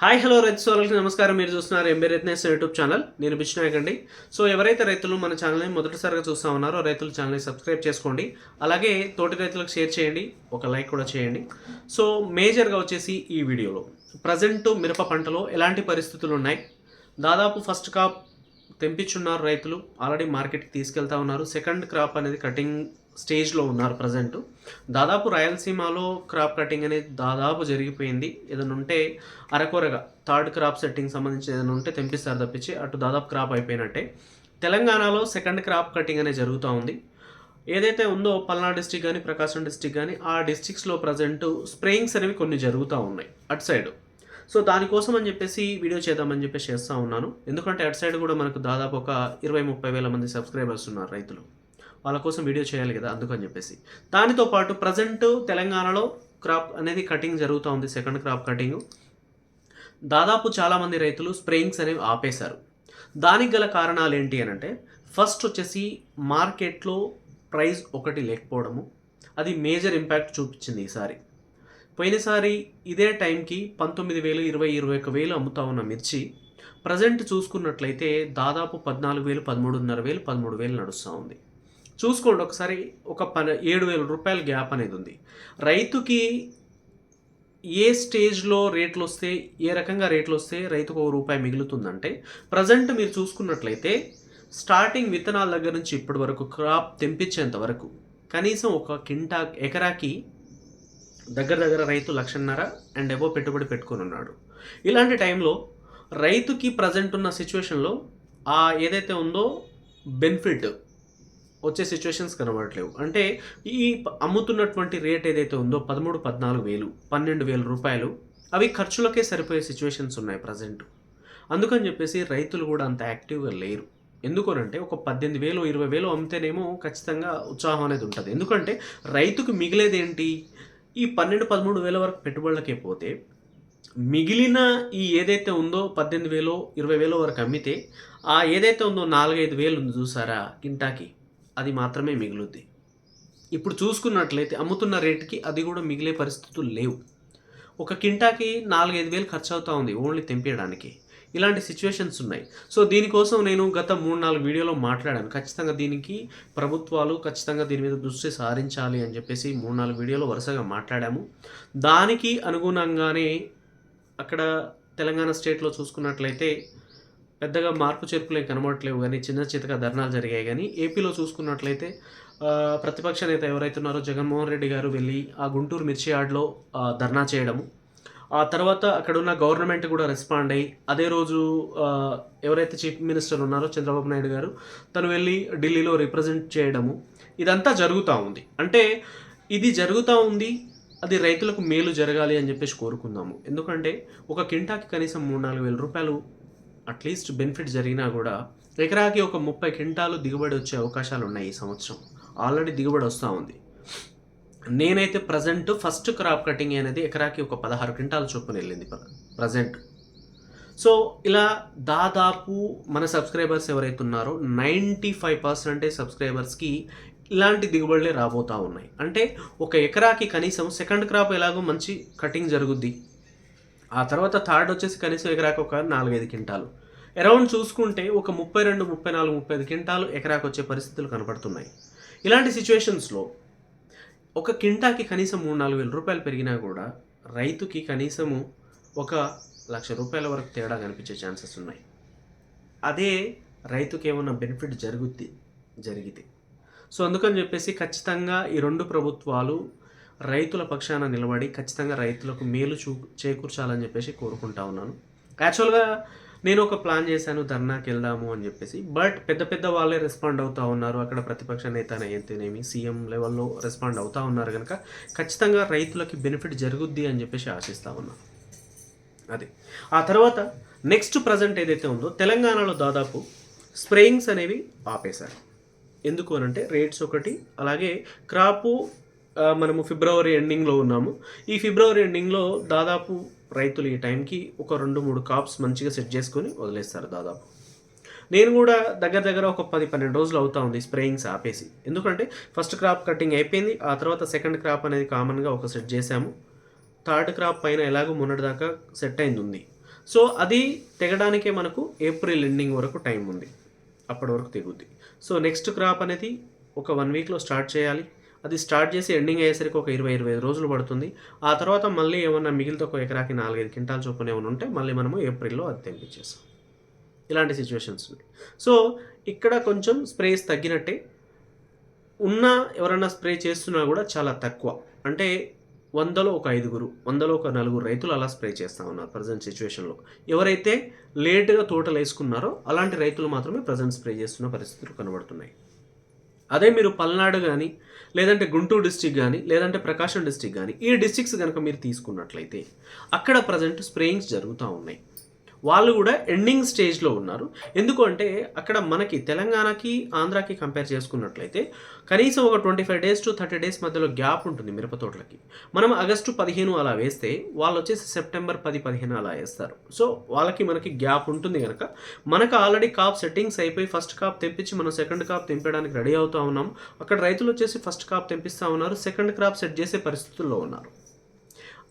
Hi hello రైతు సోదరులకి నమస్కారం. మీరు చూస్తున్నారు ఎంబీ రైతనేస్ యూట్యూబ్ ఛానల్ నేను బిష్నాయక్ అండి. సో ఎవరైతే రైతులు మన ఛానల్ని మొదటిసారిగా చూస్తూ ఉన్నారో రైతుల ఛానల్ని సబ్స్క్రైబ్ చేసుకోండి. అలాగే తోటి రైతులకు షేర్ చేయండి. ఒక లైక్ కూడా చేయండి. సో మేజర్గా వచ్చేసి ఈ వీడియోలో. ప్రజెంట్ మిరప పంటలో ఎలాంటి పరిస్థితులు ఉన్నాయి? దాదాపు ఫస్ట్ కాప్ తెంపించున్నారు రైతులు ఆల్రెడీ మార్కెట్కి తీసుకెళ్తా ఉన్నారు. సెకండ్ క్రాప్ అనేది కటింగ్ స్టేజ్లో ఉన్నారు ప్రజెంట్. దాదాపు రాయలసీమలో క్రాప్ కటింగ్ అనేది దాదాపు జరిగిపోయింది. ఏదైనా ఉంటే అరకొరగా థర్డ్ క్రాప్ సెట్టింగ్ సంబంధించి ఏదైనా ఉంటే తెంపిస్తారు తప్పించి అటు దాదాపు క్రాప్ అయిపోయినట్టే. తెలంగాణలో సెకండ్ క్రాప్ కటింగ్ అనేది జరుగుతూ ఉంది. ఏదైతే ఉందో పల్నాడు డిస్టిక్ కానీ ప్రకాశం డిస్టిక్ కానీ ఆ డిస్టిక్స్లో ప్రజెంట్ స్ప్రేయింగ్స్ అనేవి కొన్ని జరుగుతూ ఉన్నాయి. అటు సైడ్. సో దానికోసం అని చెప్పేసి వీడియో చేద్దామని చెప్పేసి చేస్తూ ఉన్నాను. ఎందుకంటే అటు సైడ్ కూడా మనకు దాదాపు ఒక ఇరవై ముప్పై వేల మంది సబ్స్క్రైబర్స్ ఉన్నారు రైతులు. వాళ్ళ కోసం వీడియో చేయాలి కదా అందుకని చెప్పేసి. దానితో పాటు ప్రజెంట్ తెలంగాణలో క్రాప్ అనేది కటింగ్ జరుగుతూ ఉంది సెకండ్ క్రాప్ కటింగ్. దాదాపు చాలామంది రైతులు స్ప్రేయింగ్స్ అనేవి ఆపేశారు. దానికి గల కారణాలు ఏంటి అని అంటే ఫస్ట్ వచ్చేసి మార్కెట్లో ప్రైస్ ఒకటి లేకపోవడము. అది మేజర్ ఇంపాక్ట్ చూపించింది ఈసారి. పోయినసారి ఇదే టైంకి పంతొమ్మిది వేలు ఇరవై ఇరవై ఒక వేలు అమ్ముతా ఉన్న మిర్చి ప్రజెంట్ చూసుకున్నట్లయితే దాదాపు పద్నాలుగు వేలు పదమూడున్నర వేలు పదమూడు వేలు నడుస్తూ ఉంది. చూసుకోండి ఒకసారి ఒక పని ఏడు వేల రూపాయల గ్యాప్ అనేది ఉంది. రైతుకి ఏ స్టేజ్లో రేట్లు వస్తే ఏ రకంగా రేట్లు వస్తే రైతుకు ఒక రూపాయి మిగులుతుందంటే ప్రజెంట్ మీరు చూసుకున్నట్లయితే స్టార్టింగ్ విత్తనాల దగ్గర నుంచి ఇప్పటి వరకు క్రాప్ తెంపించేంత వరకు కనీసం ఒక కింటా ఎకరాకి దగ్గర దగ్గర రైతు లక్షన్నర అండ్ ఎబో పెట్టుబడి పెట్టుకొని ఉన్నాడు. ఇలాంటి టైంలో రైతుకి ప్రజెంట్ ఉన్న సిచ్యువేషన్లో ఆ ఏదైతే ఉందో బెనిఫిట్ వచ్చే సిచ్యువేషన్స్ కనబడట్లేవు. అంటే ఈ అమ్ముతున్నటువంటి రేట్ ఏదైతే ఉందో పదమూడు పద్నాలుగు వేలు పన్నెండు వేల రూపాయలు అవి ఖర్చులకే సరిపోయే సిచ్యువేషన్స్ ఉన్నాయి ప్రజెంట్ అందుకని చెప్పేసి రైతులు కూడా అంత యాక్టివ్గా లేరు. ఎందుకనంటే ఒక పద్దెనిమిది వేలు ఇరవై వేలు అమ్మితేనేమో ఖచ్చితంగా ఉత్సాహం అనేది ఉంటుంది. ఎందుకంటే రైతుకు మిగిలేదేంటి? ఈ పన్నెండు పదమూడు వేల వరకు పెట్టుబడులకే పోతే మిగిలిన ఈ ఏదైతే ఉందో పద్దెనిమిది వేలు ఇరవై వేలో వరకు అమ్మితే ఆ ఏదైతే ఉందో నాలుగైదు వేలు ఉంది చూసారా కింటాకి అది మాత్రమే మిగులుద్ది. ఇప్పుడు చూసుకున్నట్లయితే అమ్ముతున్న రేటుకి అది కూడా మిగిలే పరిస్థితులు లేవు. ఒక కింటాకి నాలుగైదు వేలు ఖర్చు అవుతూ ఉంది ఓన్లీ తెంపేయడానికి. ఇలాంటి సిచ్యువేషన్స్ ఉన్నాయి. సో దీనికోసం నేను గత మూడు నాలుగు వీడియోలో మాట్లాడాను. ఖచ్చితంగా దీనికి ప్రభుత్వాలు ఖచ్చితంగా దీని మీద దృష్టి సారించాలి అని చెప్పేసి మూడు నాలుగు వీడియోలో వరుసగా మాట్లాడాము. దానికి అనుగుణంగానే అక్కడ తెలంగాణ స్టేట్లో చూసుకున్నట్లయితే పెద్దగా మార్పు చేర్పులు ఏం కనబడట్లేవు కానీ చిన్న చితక ధర్నాలు జరిగాయి కానీ ఏపీలో చూసుకున్నట్లయితే ప్రతిపక్ష నేత ఎవరైతే ఉన్నారో జగన్మోహన్ రెడ్డి గారు వెళ్ళి ఆ గుంటూరు మిర్చి యార్డ్లో ధర్నా చేయడము. ఆ తర్వాత అక్కడ ఉన్న గవర్నమెంట్ కూడా రెస్పాండ్ అయ్యి అదే రోజు ఎవరైతే చీఫ్ మినిస్టర్ ఉన్నారో చంద్రబాబు నాయుడు గారు తను వెళ్ళి ఢిల్లీలో రిప్రజెంట్ చేయడము ఇదంతా జరుగుతూ ఉంది. అంటే ఇది జరుగుతూ ఉంది అది రైతులకు మేలు జరగాలి అని చెప్పేసి కోరుకుందాము. ఎందుకంటే ఒక కింటాకి కనీసం మూడు నాలుగు వేల రూపాయలు అట్లీస్ట్ బెనిఫిట్ జరిగినా కూడా ఎకరాకి ఒక ముప్పై క్వింటాలు దిగుబడి వచ్చే అవకాశాలు ఉన్నాయి ఈ సంవత్సరం. ఆల్రెడీ దిగుబడి వస్తూ ఉంది. నేనైతే ప్రజెంట్ ఫస్ట్ క్రాప్ కటింగ్ అనేది ఎకరాకి ఒక పదహారు క్వింటాల చొప్పున వెళ్ళింది ప్రజెంట్ సో ఇలా దాదాపు మన సబ్స్క్రైబర్స్ ఎవరైతే ఉన్నారో నైంటీ ఫైవ్ పర్సెంటేజ్ సబ్స్క్రైబర్స్కి ఇలాంటి దిగుబడులే రాబోతూ ఉన్నాయి. అంటే ఒక ఎకరాకి కనీసం సెకండ్ క్రాప్ ఎలాగో మంచి కటింగ్ జరుగుద్ది. ఆ తర్వాత థర్డ్ వచ్చేసి కనీసం ఎకరాకి ఒక నాలుగైదు క్వింటాలు. అరౌండ్ చూసుకుంటే ఒక ముప్పై రెండు ముప్పై నాలుగు ముప్పై ఐదు క్వింటాలు ఎకరాకి వచ్చే పరిస్థితులు కనపడుతున్నాయి. ఇలాంటి సిచ్యువేషన్స్లో ఒక కింటాకి కనీసం మూడు నాలుగు వేల రూపాయలు పెరిగినా కూడా రైతుకి కనీసము ఒక లక్ష రూపాయల వరకు తేడా కనిపించే ఛాన్సెస్ ఉన్నాయి. అదే రైతుకి ఏమన్నా బెనిఫిట్ జరుగుద్ది జరిగితే సో అందుకని చెప్పేసి ఖచ్చితంగా ఈ రెండు ప్రభుత్వాలు రైతుల పక్షాన నిలబడి ఖచ్చితంగా రైతులకు మేలు చూ చేకూర్చాలని చెప్పేసి కోరుకుంటా ఉన్నాను. యాక్చువల్గా నేను ఒక ప్లాన్ చేశాను ధర్నాకి వెళ్దాము అని చెప్పేసి. బట్ పెద్ద పెద్ద వాళ్ళే రెస్పాండ్ అవుతా ఉన్నారు. అక్కడ ప్రతిపక్ష నేత అయితేనేమి సీఎం లెవెల్లో రెస్పాండ్ అవుతా ఉన్నారు కనుక ఖచ్చితంగా రైతులకి బెనిఫిట్ జరుగుద్ది అని చెప్పేసి ఆశిస్తా ఉన్నాను అది. ఆ తర్వాత నెక్స్ట్ ప్రజెంట్ ఏదైతే ఉందో తెలంగాణలో దాదాపు స్ప్రేయింగ్స్ అనేవి ఆపేశారు. ఎందుకు అని అంటే రేట్స్ ఒకటి అలాగే క్రాపు మనము ఫిబ్రవరి ఎండింగ్లో ఉన్నాము. ఈ ఫిబ్రవరి ఎండింగ్లో దాదాపు రైతులు ఈ టైంకి ఒక రెండు మూడు కాప్స్ మంచిగా సెట్ చేసుకొని వదిలేస్తారు దాదాపు. నేను కూడా దగ్గర దగ్గర ఒక పది పన్నెండు రోజులు అవుతా ఉంది స్ప్రేయింగ్స్ ఆపేసి. ఎందుకంటే ఫస్ట్ క్రాప్ కటింగ్ అయిపోయింది. ఆ తర్వాత సెకండ్ క్రాప్ అనేది కామన్గా ఒక సెట్ చేశాము. థర్డ్ క్రాప్ పైన ఎలాగో మొన్నటిదాకా సెట్ అయింది ఉంది సో అది తెగడానికే మనకు ఏప్రిల్ ఎండింగ్ వరకు టైం ఉంది. అప్పటి వరకు తెగుద్ది. సో నెక్స్ట్ క్రాప్ అనేది ఒక వన్ వీక్లో స్టార్ట్ చేయాలి. అది స్టార్ట్ చేసి ఎండింగ్ అయ్యేసరికి ఒక ఇరవై ఇరవై ఐదు రోజులు పడుతుంది. ఆ తర్వాత మళ్ళీ ఏమన్నా మిగిలితే ఒక ఎకరాకి నాలుగైదు క్వింటాల్ చొప్పున ఏమైనా ఉంటే మళ్ళీ మనము ఏప్రిల్లో అది తెంపించేస్తాం. ఇలాంటి సిచ్యువేషన్స్ ఉన్నాయి. సో ఇక్కడ కొంచెం స్ప్రేస్ తగ్గినట్టే. ఉన్న ఎవరైనా స్ప్రే చేస్తున్నా కూడా చాలా తక్కువ. అంటే వందలో ఒక ఐదుగురు వందలో ఒక నలుగురు రైతులు అలా స్ప్రే చేస్తూ ఉన్నారు ప్రజెంట్ సిచ్యువేషన్లో ఎవరైతే లేటుగా తోటలు వేసుకున్నారో అలాంటి రైతులు మాత్రమే ప్రజెంట్ స్ప్రే చేస్తున్న పరిస్థితులు కనబడుతున్నాయి. అదే మీరు పల్నాడు కానీ లేదంటే గుంటూరు డిస్టిక్ కానీ లేదంటే ప్రకాశం డిస్టిక్ కానీ ఈ డిస్టిక్స్ కనుక మీరు తీసుకున్నట్లయితే అక్కడ ప్రజెంట్ స్ప్రేయింగ్స్ జరుగుతూ ఉన్నాయి. వాళ్ళు కూడా ఎండింగ్ స్టేజ్లో ఉన్నారు. ఎందుకంటే అక్కడ మనకి తెలంగాణకి ఆంధ్రాకి కంపేర్ చేసుకున్నట్లయితే కనీసం ఒక twenty five days to thirty days మధ్యలో గ్యాప్ ఉంటుంది మిరపతోటలకి మనం ఆగస్టు పదిహేను అలా వేస్తే వాళ్ళు వచ్చేసి సెప్టెంబర్ పది పదిహేను అలా వేస్తారు. సో వాళ్ళకి మనకి గ్యాప్ ఉంటుంది కనుక మనకు ఆల్రెడీ కాప్ సెట్టింగ్స్ అయిపోయి ఫస్ట్ కాప్ తెప్పించి మనం సెకండ్ కాప్ తెంపడానికి రెడీ అవుతా ఉన్నాం. అక్కడ రైతులు వచ్చేసి ఫస్ట్ కాప్ తెంపిస్తూ ఉన్నారు సెకండ్ క్రాప్ సెట్ చేసే పరిస్థితుల్లో ఉన్నారు.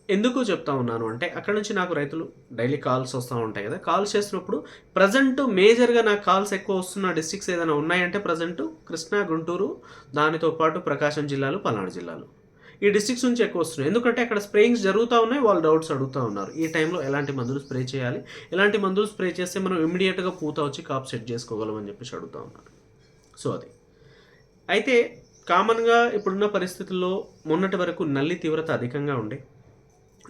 ఎందుకు చెప్తా ఉన్నాను అంటే అక్కడ నుంచి నాకు రైతులు డైలీ కాల్స్ వస్తూ ఉంటాయి కదా. కాల్స్ చేసినప్పుడు ప్రజెంట్ మేజర్గా నాకు కాల్స్ ఎక్కువ వస్తున్న డిస్ట్రిక్ట్స్ ఏదైనా ఉన్నాయంటే ప్రజెంట్ కృష్ణా గుంటూరు దానితో పాటు ప్రకాశం జిల్లాలు పల్నాడు జిల్లాలు. ఈ డిస్ట్రిక్ట్స్ నుంచి ఎక్కువ వస్తున్నాయి. ఎందుకంటే అక్కడ స్ప్రేయింగ్స్ జరుగుతూ ఉన్నాయి వాళ్ళు డౌట్స్ అడుగుతూ ఉన్నారు. ఈ టైంలో ఎలాంటి మందులు స్ప్రే చేయాలి? ఎలాంటి మందులు స్ప్రే చేస్తే మనం ఇమీడియట్గా పూత వచ్చి కాప్ సెట్ చేసుకోగలం అని చెప్పేసి అడుగుతూ ఉన్నారు. సో అది. అయితే కామన్గా ఇప్పుడున్న పరిస్థితుల్లో మొన్నటి వరకు నల్లి తీవ్రత అధికంగా ఉండే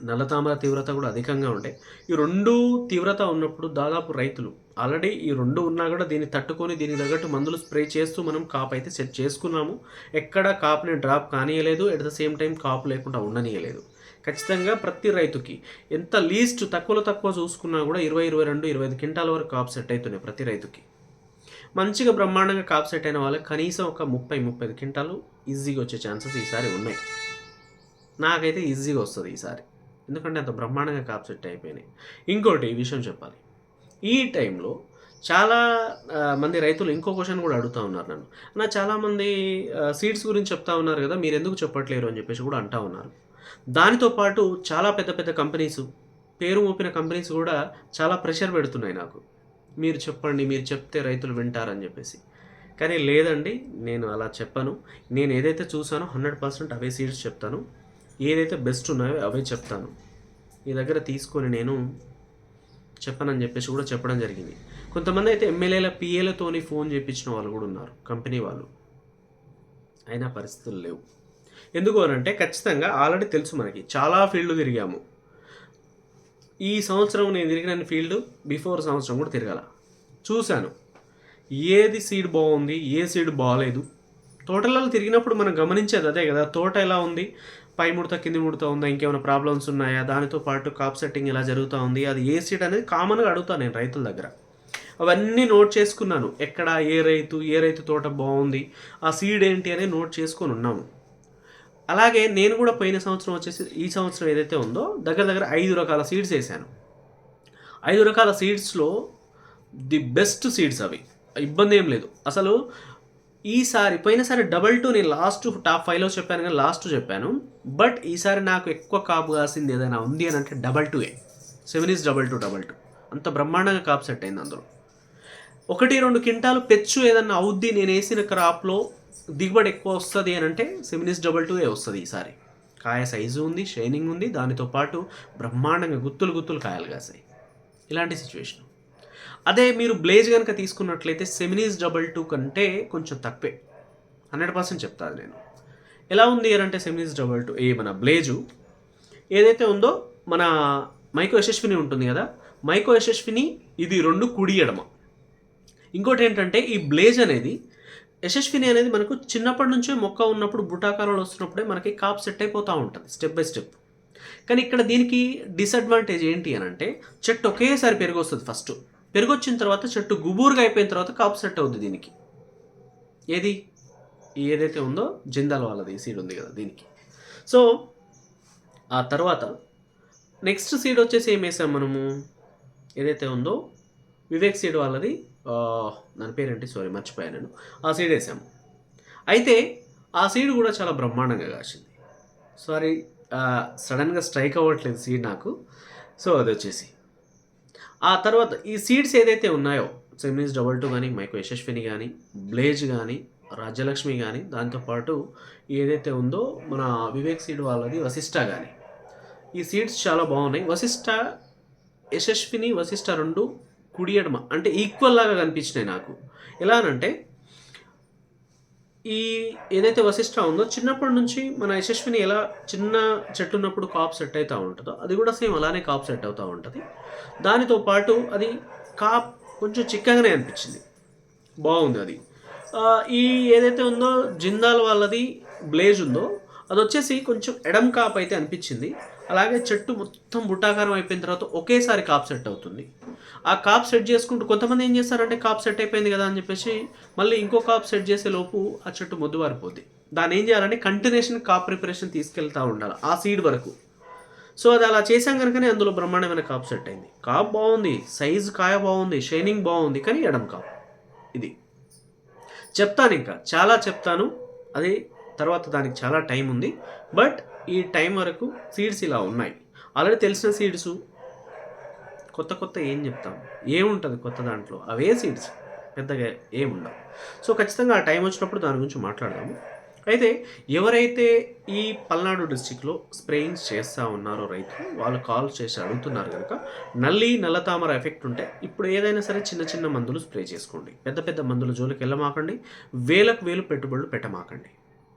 నల్లతామర తీవ్రత కూడా అధికంగా ఉంటాయి ఈ రెండు తీవ్రత ఉన్నప్పుడు దాదాపు రైతులు ఆల్రెడీ ఈ రెండు ఉన్నా కూడా దీన్ని తట్టుకొని దీనికి తగ్గట్టు మందులు స్ప్రే చేస్తూ మనం కాప్ అయితే సెట్ చేసుకున్నాము. ఎక్కడ కాప్ని డ్రాప్ కానియలేదు ఎట్ ద సేమ్ టైం కాపు లేకుండా ఉండనియలేదు. ఖచ్చితంగా ప్రతి రైతుకి ఎంత లీస్ట్ తక్కువలో తక్కువ చూసుకున్నా కూడా ఇరవై ఇరవై రెండు ఇరవై ఐదు క్వింటాల వరకు కాప్ సెట్ అవుతున్నాయి ప్రతి రైతుకి. మంచిగా బ్రహ్మాండంగా కాప్ సెట్ అయిన వాళ్ళకి కనీసం ఒక ముప్పై ముప్పై ఐదు క్వింటాలు ఈజీగా వచ్చే ఛాన్సెస్ ఈసారి ఉన్నాయి. నాకైతే ఈజీగా వస్తుంది ఈసారి. ఎందుకంటే అంత బ్రహ్మాండంగా కాప్సెట్ అయిపోయినాయి. ఇంకోటి ఈ విషయం చెప్పాలి. ఈ టైంలో చాలా మంది రైతులు ఇంకో క్వశ్చన్ కూడా అడుగుతూ ఉన్నారు నన్ను. నా చాలామంది సీడ్స్ గురించి చెప్తా ఉన్నారు కదా మీరు ఎందుకు చెప్పట్లేరు అని చెప్పేసి కూడా అంటా ఉన్నారు. దానితో పాటు చాలా పెద్ద పెద్ద కంపెనీస్ పేరు మోపిన కంపెనీస్ కూడా చాలా ప్రెషర్ పెడుతున్నాయి నాకు. మీరు చెప్పండి మీరు చెప్తే రైతులు వింటారని చెప్పేసి. కానీ లేదండి నేను అలా చెప్పను. నేను ఏదైతే చూసానో హండ్రెడ్ పర్సెంట్ అవే సీడ్స్ చెప్తాను. ఏదైతే బెస్ట్ ఉన్నాయో అవే చెప్తాను. మీ దగ్గర తీసుకొని నేను చెప్పనని చెప్పేసి కూడా చెప్పడం జరిగింది. కొంతమంది అయితే ఎమ్మెల్యేల పిఏలతోని ఫోన్ చేయించిన వాళ్ళు కూడా ఉన్నారు కంపెనీ వాళ్ళు. అయినా పరిస్థితులు లేవు. ఎందుకు అని అంటే ఖచ్చితంగా ఆల్రెడీ తెలుసు మనకి. చాలా ఫీల్డ్ తిరిగాము. ఈ సంవత్సరం నేను తిరిగిన ఫీల్డ్ బిఫోర్ సంవత్సరం కూడా తిరగల. చూశాను. ఏది సీడ్ బాగుంది ఏ సీడ్ బాగాలేదు తోటలలో తిరిగినప్పుడు మనం గమనించేది అదే కదా తోట ఎలా ఉంది పై ముడత కింది ముడత ఉందా ఇంకేమైనా ప్రాబ్లమ్స్ ఉన్నాయా? దానితో పాటు కాప్ సెట్టింగ్ ఎలా జరుగుతూ ఉంది? అది ఏ సీడ్ అనేది కామన్గా అడుగుతాను నేను రైతుల దగ్గర. అవన్నీ నోట్ చేసుకున్నాను. ఎక్కడ ఏ రైతు ఏ రైతు తోట బాగుంది ఆ సీడ్ ఏంటి అనేది నోట్ చేసుకొని ఉన్నాము. అలాగే నేను కూడా పోయిన సంవత్సరం వచ్చేసి ఈ సంవత్సరం ఏదైతే ఉందో దగ్గర దగ్గర ఐదు రకాల సీడ్స్ వేసాను. ఐదు రకాల సీడ్స్లో ది బెస్ట్ సీడ్స్ అవి. ఇబ్బంది ఏం లేదు. అసలు ఈసారి పోయినసారి డబల్ టూ నేను లాస్ట్ టాప్ ఫైవ్లో చెప్పాను కానీ లాస్ట్ చెప్పాను. బట్ ఈసారి నాకు ఎక్కువ కాపు కాసింది ఏదైనా ఉంది అని అంటే double two A seven is double two double two. అంత బ్రహ్మాండంగా కాపు సెట్ అయింది అందులో. ఒకటి రెండు క్వింటాలు పెచ్చు ఏదన్నా అవుద్ది నేను వేసిన క్రాప్లో దిగుబడి ఎక్కువ వస్తుంది అని అంటే సెమినిస్ డబల్ టూ ఏ వస్తుంది ఈసారి. కాయ సైజు ఉంది షైనింగ్ ఉంది దానితో పాటు బ్రహ్మాండంగా గుత్తులు గుత్తులు కాయలు కాసాయి. ఇలాంటి సిచ్యువేషన్. అదే మీరు బ్లేజ్ కనుక తీసుకున్నట్లయితే సెమినీస్ డబల్ టూ కంటే కొంచెం తక్కువే హండ్రెడ్ పర్సెంట్ చెప్తాను నేను. ఎలా ఉంది అంటే సెమినీస్ డబల్ టూ ఏ మన బ్లేజు ఏదైతే ఉందో మన మైకో యశస్విని ఉంటుంది కదా మైకో యశస్విని ఇది రెండు కుడి ఎడమ. ఇంకోటి ఏంటంటే ఈ బ్లేజ్ అనేది యశస్విని అనేది మనకు చిన్నప్పటి నుంచే మొక్క ఉన్నప్పుడు బుటాకారాలు వస్తున్నప్పుడే మనకి కాప్ సెట్ అయిపోతూ ఉంటుంది స్టెప్ బై స్టెప్. కానీ ఇక్కడ దీనికి డిసడ్వాంటేజ్ ఏంటి అని అంటే చెట్టు ఒకేసారి పెరుగు వస్తుంది ఫస్ట్. పెరిగొచ్చిన తర్వాత చెట్టు గుబూరుగా అయిపోయిన తర్వాత కాపు సెట్ అవుద్ది దీనికి. ఏది? ఏదైతే ఉందో జిందాల్ వాళ్ళది సీడ్ ఉంది కదా దీనికి. సో ఆ తర్వాత నెక్స్ట్ సీడ్ వచ్చేసి ఏం వేసాం మనము? ఏదైతే ఉందో వివేక్ సీడ్ వాళ్ళది దాని పేరేంటి? సారీ మర్చిపోయాను నేను. ఆ సీడ్ వేసాము అయితే ఆ సీడ్ కూడా చాలా బ్రహ్మాండంగా కాసింది. సారీ సడన్గా స్ట్రైక్ అవ్వట్లేదు సీడ్ నాకు. సో అది వచ్చేసి ఆ తర్వాత ఈ సీడ్స్ ఏదైతే ఉన్నాయో సెమినిస్ డబల్ టూ కానీ మైకో యశస్విని కానీ బ్లేజ్ కానీ రాజ్యలక్ష్మి కానీ దాంతోపాటు ఏదైతే ఉందో మన వివేక్ సీడ్ వాళ్ళది వశిష్ట కానీ ఈ సీడ్స్ చాలా బాగున్నాయి. వశిష్ట యశస్విని వశిష్ట రెండు కుడియడమ అంటే ఈక్వల్ లాగా కనిపించినాయి నాకు. ఎలా అనంటే ఈ ఏదైతే వశిష్ట ఉందో చిన్నప్పటి నుంచి మన యశస్విని ఎలా చిన్న చెట్టు ఉన్నప్పుడు కాప్ సెట్ అవుతూ ఉంటుందో అది కూడా సేమ్ అలానే కాప్ సెట్ అవుతూ ఉంటుంది. దానితో పాటు అది కాప్ కొంచెం చిక్కగానే అనిపించింది. బాగుంది అది. ఈ ఏదైతే ఉందో జిందాల్ వాళ్ళది బ్లేజ్ ఉందో అది వచ్చేసి కొంచెం ఎడం కాప్ అయితే అనిపించింది. అలాగే చెట్టు మొత్తం బుట్టాకారం అయిపోయిన తర్వాత ఒకేసారి కాప్ సెట్ అవుతుంది. ఆ కాప్ సెట్ చేసుకుంటూ కొంతమంది ఏం చేస్తారంటే కాప్ సెట్ అయిపోయింది కదా అని చెప్పేసి మళ్ళీ ఇంకో కాప్ సెట్ చేసే లోపు ఆ చెట్టు మొద్దుబారిపోద్ది దాన్ని ఏం చేయాలంటే కంటిన్యూషన్ కాప్ ప్రిపరేషన్ తీసుకెళ్తూ ఉండాలి ఆ సీడ్ వరకు. సో అది అలా చేసాం కనుకనే అందులో బ్రహ్మాండమైన కాప్ సెట్ అయింది. కాప్ బాగుంది సైజు కాయ బాగుంది షైనింగ్ బాగుంది కానీ ఎడం కాప్ ఇది. చెప్తాను ఇంకా చాలా చెప్తాను. అది తర్వాత దానికి చాలా టైం ఉంది. బట్ ఈ టైం వరకు సీడ్స్ ఇలా ఉన్నాయి. ఆల్రెడీ తెలిసిన సీడ్స్ కొత్త కొత్త ఏం చెప్తాం? ఏముంటుంది కొత్త దాంట్లో? అవే సీడ్స్? పెద్దగా ఏముండవు సో ఖచ్చితంగా ఆ టైం వచ్చినప్పుడు దాని గురించి మాట్లాడదాము. అయితే ఎవరైతే ఈ పల్నాడు డిస్టిక్లో స్ప్రేయింగ్స్ చేస్తూ ఉన్నారో రైతులు వాళ్ళు కాల్ చేసి అడుగుతున్నారు కనుక నల్లి నల్లతామర ఎఫెక్ట్ ఉంటే ఇప్పుడు ఏదైనా సరే చిన్న చిన్న మందులు స్ప్రే చేసుకోండి. పెద్ద పెద్ద మందుల జోలికి వెళ్ళమాకండి. వేలకు వేలు పెట్టుబడులు పెట్టమాకండి.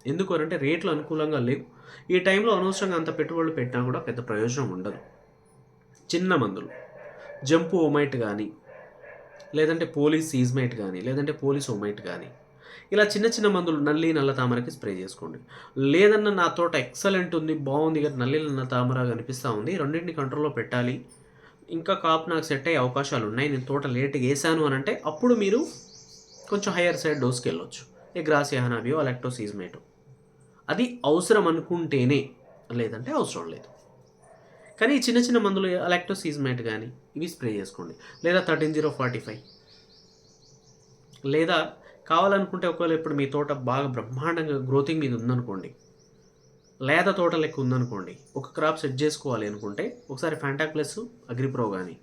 ఎందుకు అంటే రేట్లు అనుకూలంగా లేవు. ఈ టైంలో అనవసరంగా అంత పెట్టుబడులు పెట్టినా కూడా పెద్ద ప్రయోజనం ఉండదు. చిన్న మందులు. జంపు ఓమైట్ కానీ లేదంటే పోలీస్ సీజ్మైట్ కానీ లేదంటే పోలీస్ ఓమైట్ కానీ ఇలా చిన్న చిన్న మందులు నల్లి నల్ల తామరకి స్ప్రే చేసుకోండి. లేదన్న నా తోట ఎక్సలెంట్ ఉంది బాగుంది కానీ నల్లి నల్ల తామర కనిపిస్తూ ఉంది రెండింటిని కంట్రోల్లో పెట్టాలి. ఇంకా కాపు నాకు సెట్ అయ్యే అవకాశాలు ఉన్నాయి నేను తోట లేట్గా వేసాను అని అంటే అప్పుడు మీరు కొంచెం హయ్యర్ సైడ్ డోస్కి వెళ్ళొచ్చు. ఏ గ్రాసియా హనాబియో అలెక్టో సీజ్మేటో. అది అవసరం అనుకుంటేనే లేదంటే అవసరం లేదు. కానీ చిన్న చిన్న మందులు అలెక్టో కానీ ఇవి స్ప్రే చేసుకోండి. లేదా థర్టీన్ జీరో ఫార్టీ ఫైవ్ లేదా కావాలనుకుంటే ఒకవేళ ఇప్పుడు మీ తోట బాగా బ్రహ్మాండంగా గ్రోతింగ్ మీద ఉందనుకోండి లేత తోట లెక్క ఉందనుకోండి ఒక క్రాప్ సెట్ చేసుకోవాలి అనుకుంటే ఒకసారి ఫ్యాంటాక్ ప్లస్ అగ్రిప్రో కానీ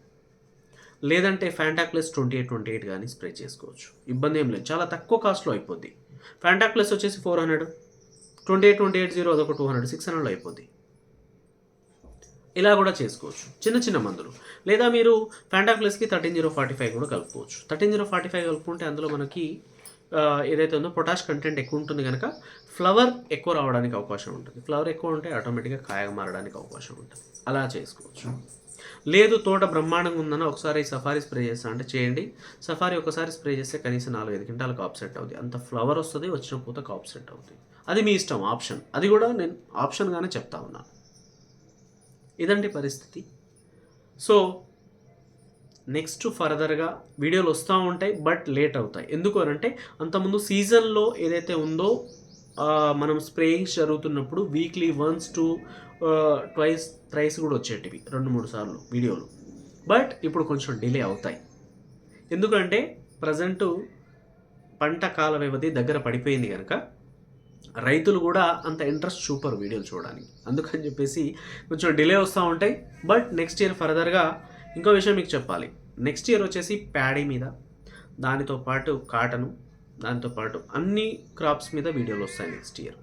లేదంటే Fantac plus twenty eight twenty eight కానీ స్ప్రే చేసుకోవచ్చు. ఇబ్బంది ఏం లేదు. చాలా తక్కువ కాస్ట్లో అయిపోద్ది. ఫ్యాంటాక్ ప్లస్ వచ్చేసి four hundred twenty eight twenty eight zero అదొక టూ హండ్రెడ్ సిక్స్ హండ్రెడ్లో అయిపోద్ది. ఇలా కూడా చేసుకోవచ్చు. చిన్న చిన్న మందులు. లేదా మీరు ఫ్యాంటాక్లెస్కి థర్టీన్ జీరో ఫార్టీ ఫైవ్ కూడా కలుపుకోవచ్చు. థర్టీన్ జీరో ఫార్టీ ఫైవ్ కలుపుకుంటే అందులో మనకి ఏదైతే ఉందో పొటాష్ కంటెంట్ ఎక్కువ ఉంటుంది కనుక ఫ్లవర్ ఎక్కువ రావడానికి అవకాశం ఉంటుంది. ఫ్లవర్ ఎక్కువ ఉంటే ఆటోమేటిక్గా కాయగా మారడానికి అవకాశం ఉంటుంది. అలా చేసుకోవచ్చు. లేదు తోట బ్రహ్మాండంగా ఉందని ఒకసారి సఫారీ స్ప్రే చేస్తా అంటే చేయండి. సఫారీ ఒకసారి స్ప్రే చేస్తే కనీసం నాలుగైదు క్వింటాలు ఆప్సెట్ అవుతుంది అంత ఫ్లవర్ వస్తుంది వచ్చిన పూత ఆప్సెట్ అవుతుంది అది మీ ఇష్టం ఆప్షన్. అది కూడా నేను ఆప్షన్గానే చెప్తా ఉన్నాను ఇదండి పరిస్థితి. సో నెక్స్ట్ ఫర్దర్గా వీడియోలు వస్తూ ఉంటాయి బట్ లేట్ అవుతాయి. ఎందుకు అంటే అంతకుముందు సీజన్లో ఏదైతే ఉందో మనం స్ప్రేయింగ్స్ జరుగుతున్నప్పుడు weekly once to twice thrice కూడా వచ్చేటివి రెండు మూడు సార్లు వీడియోలు. బట్ ఇప్పుడు కొంచెం డిలే అవుతాయి. ఎందుకంటే ప్రజెంటు పంట కాల వ్యవధి దగ్గర పడిపోయింది కనుక రైతులు కూడా అంత ఇంట్రెస్ట్ చూపరు వీడియోలు చూడడానికి. అందుకని చెప్పేసి కొంచెం డిలే వస్తూ ఉంటాయి. బట్ నెక్స్ట్ ఇయర్ ఫర్దర్గా ఇంకో విషయం మీకు చెప్పాలి. నెక్స్ట్ ఇయర్ వచ్చేసి ప్యాడీ మీద దానితో పాటు కాటను దానితో పాటు అన్ని క్రాప్స్ మీద వీడియోలు వస్తాయి నెక్స్ట్ ఇయర్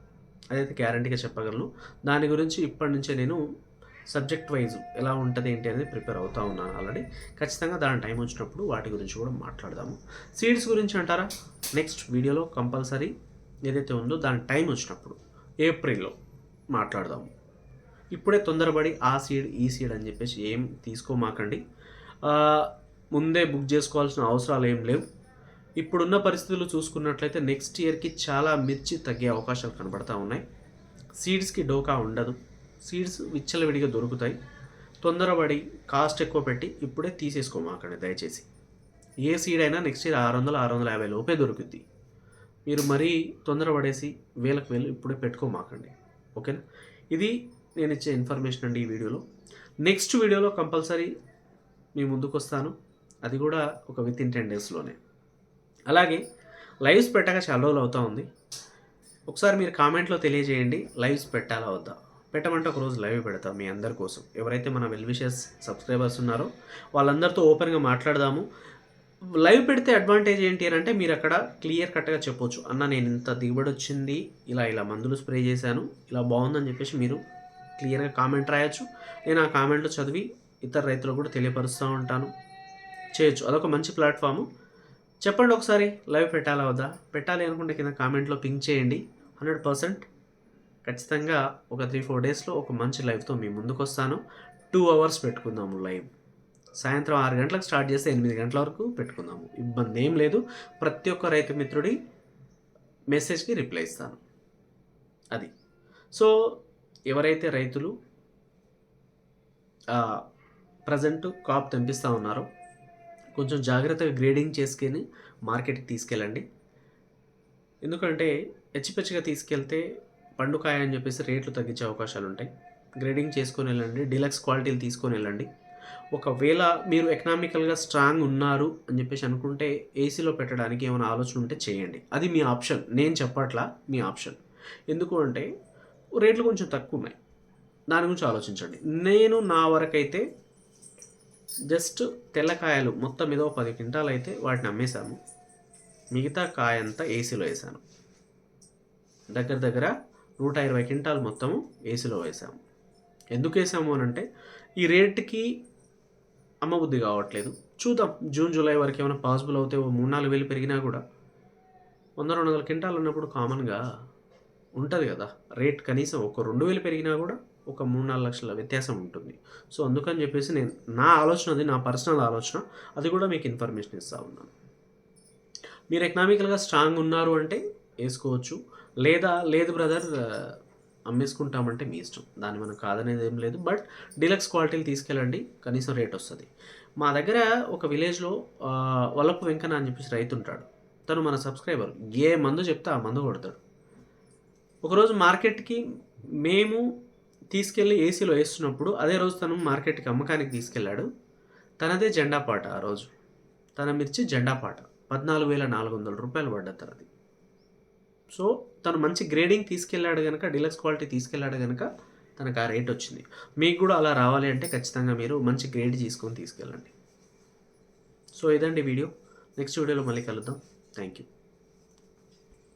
అదైతే గ్యారంటీగా చెప్పగలను. దాని గురించి ఇప్పటి నుంచే నేను సబ్జెక్ట్ వైజ్ ఎలా ఉంటుంది ఏంటి అనేది ప్రిపేర్ అవుతా ఉన్నాను ఆల్రెడీ ఖచ్చితంగా దాని టైం వచ్చినప్పుడు వాటి గురించి కూడా మాట్లాడదాము. సీడ్స్ గురించి అంటారా? నెక్స్ట్ వీడియోలో కంపల్సరీ ఏదైతే ఉందో దాని టైం వచ్చినప్పుడు ఏప్రిల్లో మాట్లాడదాము ఇప్పుడే తొందరపడి ఆ సీడ్ ఈ సీడ్ అని చెప్పేసి ఏం తీసుకోమాకండి. ముందే బుక్ చేసుకోవాల్సిన అవసరాలు ఏం లేవు. ఇప్పుడున్న పరిస్థితులు చూసుకున్నట్లయితే నెక్స్ట్ ఇయర్కి చాలా మిర్చి తగ్గే అవకాశాలు కనబడతా ఉన్నాయి. సీడ్స్కి డోకా ఉండదు. సీడ్స్ విచ్చలవిడిగా దొరుకుతాయి. తొందరపడి కాస్ట్ ఎక్కువ పెట్టి ఇప్పుడే తీసేసుకోమాకండి దయచేసి. ఏ సీడ్ అయినా నెక్స్ట్ ఇయర్ ఆరు వందల ఆరు వందల యాభై లోపే దొరుకుద్ది. మీరు మరీ తొందరపడేసి వేలకు వేలు ఇప్పుడే పెట్టుకోమాకండి. ఓకేనా? ఇది నేను ఇచ్చే ఇన్ఫర్మేషన్ అండి ఈ వీడియోలో. నెక్స్ట్ వీడియోలో కంపల్సరీ మీ ముందుకు వస్తాను అది కూడా ఒక విత్ ఇన్ టెన్ డేస్లోనే. అలాగే లైవ్స్ పెట్టాక చాలా రోజులు అవుతూ ఉంది. ఒకసారి మీరు కామెంట్లో తెలియజేయండి. లైవ్స్ పెట్టాలా వద్దా? పెట్టమంటే ఒక రోజు లైవ్ పెడతాం మీ అందరి కోసం. ఎవరైతే మన వెల్విషర్స్ సబ్స్క్రైబర్స్ ఉన్నారో వాళ్ళందరితో ఓపెన్గా మాట్లాడదాము. లైవ్ పెడితే అడ్వాంటేజ్ ఏంటి అని అంటే మీరు అక్కడ క్లియర్ కట్గా చెప్పొచ్చు. అన్న నేను ఇంత దిగుబడి వచ్చింది ఇలా ఇలా మందులు స్ప్రే చేశాను ఇలా బాగుందని చెప్పేసి మీరు క్లియర్గా కామెంట్ రాయొచ్చు. నేను ఆ కామెంట్లు చదివి ఇతర రైతులకు కూడా తెలియపరుస్తూ ఉంటాను. చేయొచ్చు. అదొక మంచి ప్లాట్ఫాము. చెప్పండి ఒకసారి లైవ్ పెట్టాలా వద్దా? పెట్టాలి అనుకుంటే కింద కామెంట్లో పింక్ చేయండి. హండ్రెడ్ పర్సెంట్ ఖచ్చితంగా ఒక త్రీ ఫోర్ డేస్లో ఒక మంచి లైవ్తో మీ ముందుకు వస్తాను టూ అవర్స్ పెట్టుకుందాము లైవ్. సాయంత్రం ఆరు గంటలకు స్టార్ట్ చేస్తే ఎనిమిది గంటల వరకు పెట్టుకుందాము. ఇబ్బంది ఏం లేదు. ప్రతి ఒక్క రైతు మిత్రుడి మెసేజ్కి రిప్లై ఇస్తాను. అది. సో ఎవరైతే రైతులు ప్రజెంట్ కాప్ తెంపిస్తూ ఉన్నారో కొంచెం జాగ్రత్తగా గ్రేడింగ్ చేసుకొని మార్కెట్కి తీసుకెళ్ళండి. ఎందుకంటే హెచ్చిపెచ్చిగా తీసుకెళ్తే పండుకాయ అని చెప్పేసి రేట్లు తగ్గించే అవకాశాలు ఉంటాయి గ్రేడింగ్ చేసుకొని వెళ్ళండి. డీలక్స్ క్వాలిటీలు తీసుకొని వెళ్ళండి. ఒకవేళ మీరు ఎకనామికల్గా స్ట్రాంగ్ ఉన్నారు అని చెప్పేసి అనుకుంటే ఏసీలో పెట్టడానికి ఏమైనా ఆలోచన ఉంటే చేయండి. అది మీ ఆప్షన్ నేను చెప్పట్లా మీ ఆప్షన్ ఎందుకు అంటే రేట్లు కొంచెం తక్కువ ఉన్నాయి. దాని గురించి ఆలోచించండి. నేను నా వరకైతే జస్ట్ తెల్లకాయలు మొత్తం ఏదో పది క్వింటాలు అయితే వాటిని అమ్మేశాము మిగతా కాయ అంతా ఏసీలో వేసాను దగ్గర దగ్గర నూట ఇరవై క్వింటాలు మొత్తము ఏసీలో వేసాము ఎందుకు వేసాము అని అంటే ఈ రేటుకి అమ్మబుద్ధి కావట్లేదు. చూద్దాం. జూన్ జూలై వరకు ఏమైనా పాసిబుల్ అవుతే మూడు నాలుగు వేలు పెరిగినా కూడా వంద రెండు వందల క్వింటాలు ఉన్నప్పుడు కామన్గా ఉంటుంది కదా. రేట్ కనీసం ఒక రెండు వేలు పెరిగినా కూడా ఒక మూడు నాలుగు లక్షల వ్యత్యాసం ఉంటుంది. సో అందుకని చెప్పేసి నేను నా ఆలోచన అది నా పర్సనల్ ఆలోచన. అది కూడా మీకు ఇన్ఫర్మేషన్ ఇస్తూ ఉన్నాను. మీరు ఎకనామికల్గా స్ట్రాంగ్ ఉన్నారు అంటే వేసుకోవచ్చు. లేదా లేదు బ్రదర్ అమ్మేసుకుంటామంటే మీ ఇష్టం. దాన్ని మనం కాదనేది ఏం లేదు. బట్ డీలక్స్ క్వాలిటీలు తీసుకెళ్ళండి. కనీసం రేట్ వస్తుంది. మా దగ్గర ఒక విలేజ్లో వల్లపు వెంకన్న అని చెప్పేసి రైతు ఉంటాడు తను మన సబ్స్క్రైబర్. ఏ మందు చెప్తే ఆ మందు కొడతాడు. ఒకరోజు మార్కెట్కి మేము తీసుకెళ్ళి ఏసీలో వేస్తున్నప్పుడు అదే రోజు తను మార్కెట్కి అమ్మకానికి తీసుకెళ్ళాడు. తనదే జెండా పాట ఆ రోజు. తన మిర్చి జెండా పాట. పద్నాలుగు వేల నాలుగు వందల రూపాయలు పడ్డది తనది. సో తను మంచి గ్రేడింగ్ తీసుకెళ్ళాడు కనుక డీలక్స్ క్వాలిటీ తీసుకెళ్ళాడు కనుక తనకు ఆ రేట్ వచ్చింది. మీకు కూడా అలా రావాలి అంటే ఖచ్చితంగా మీరు మంచి గ్రేడ్ తీసుకొని తీసుకెళ్ళండి. సో ఇదండి వీడియో. నెక్స్ట్ వీడియోలో మళ్ళీ కలుద్దాం. Thank you